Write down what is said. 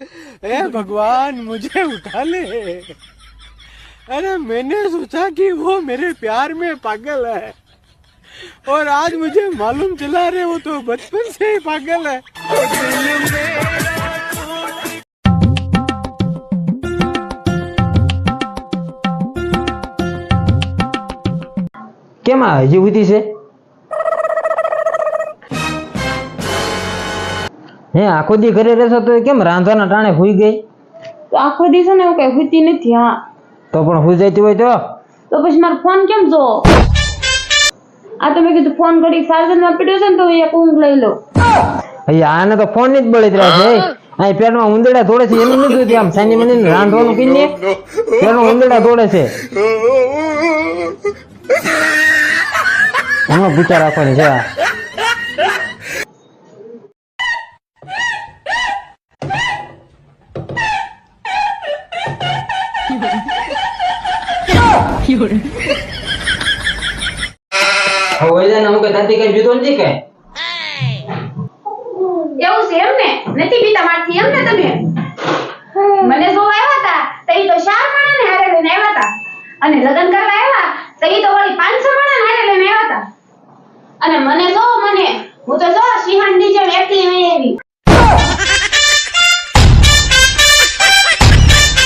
हे भगवान मुझे उठा ले अरे मैंने सोचा कि वो मेरे प्यार में पागल है और आज मुझे मालूम चला रहे वो तो बचपन से ही पागल है કેમ આ હજી ઉધી છે હે આખો દી ઘરે રહેશો તો કેમ રાંધવાના ટાણે હુઈ ગઈ? તો આખો દિવસ ને હું કઈ હુતી નથી હા. તો પણ હુઈ જતી હોય તો? તો પછી મારો ફોન કેમ જો? આ તમે કીધું ફોન કરી ચાર્જરમાં પીડ્યો છે ને તો એક ઊંઘ લઈ લો અહીંયા આને તો ફોન જ રહ્યા છે અહીં પેટમાં ઉંદરડા દોડે છે એનું નથી જોતી આમ સાની મને રાંધવાનું પીને પેટમાં ઉંદરડા દોડે છે. એમાં પૂછા રાખવાની છે એવું છે એમ ને નથી પીતા મારથી એમ ને તમે? મને જો આવ્યા હતા, તો તો ચાર ને હારે લઈને આવ્યા હતા. અને લગ્ન કરવા આવ્યા, તો ઈ તો વળી પાંચસો માણા ને હારે લઈને આવ્યા હતા. અને મને જો, મને, હું તો જો